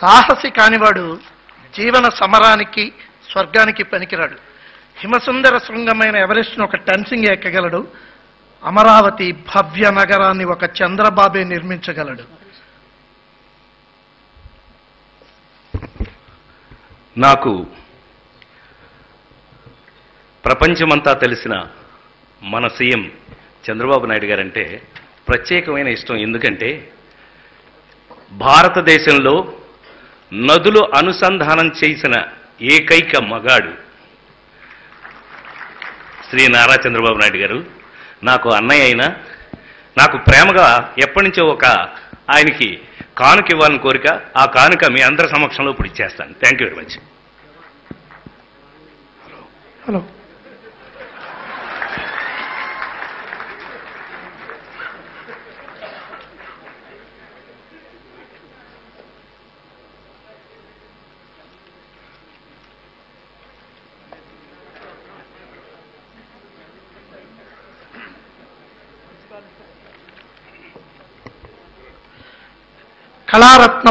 సాహసి కానివాడు జీవన సమరానికి స్వర్గానికి పనికిరాడు. హిమసుందర శృంగమైన ఎవరెస్ట్ను ఒక టెన్సింగ్ ఎక్కగలడు? అమరావతి భవ్య నగరాన్ని ఒక చంద్రబాబే నిర్మించగలడు. నాకు ప్రపంచమంతా తెలిసిన మన సీఎం చంద్రబాబు నాయుడు గారంటే ప్రత్యేకమైన ఇష్టం. ఎందుకంటే భారతదేశంలో నదులు అనుసంధానం చేసిన ఏకైక మగాడు. శ్రీ నారా చంద్రబాబు నాయుడు గారు నాకు అన్నయ్య అయినా నాకు ప్రేమగా ఎప్పటి నుంచో ఒక ఆయనకి కానుక ఇవ్వాలని కోరిక ఆ కానుక మీ అందరి సమక్షంలో ఇప్పుడు ఇచ్చేస్తాను. Thank you very much hello Kalaratna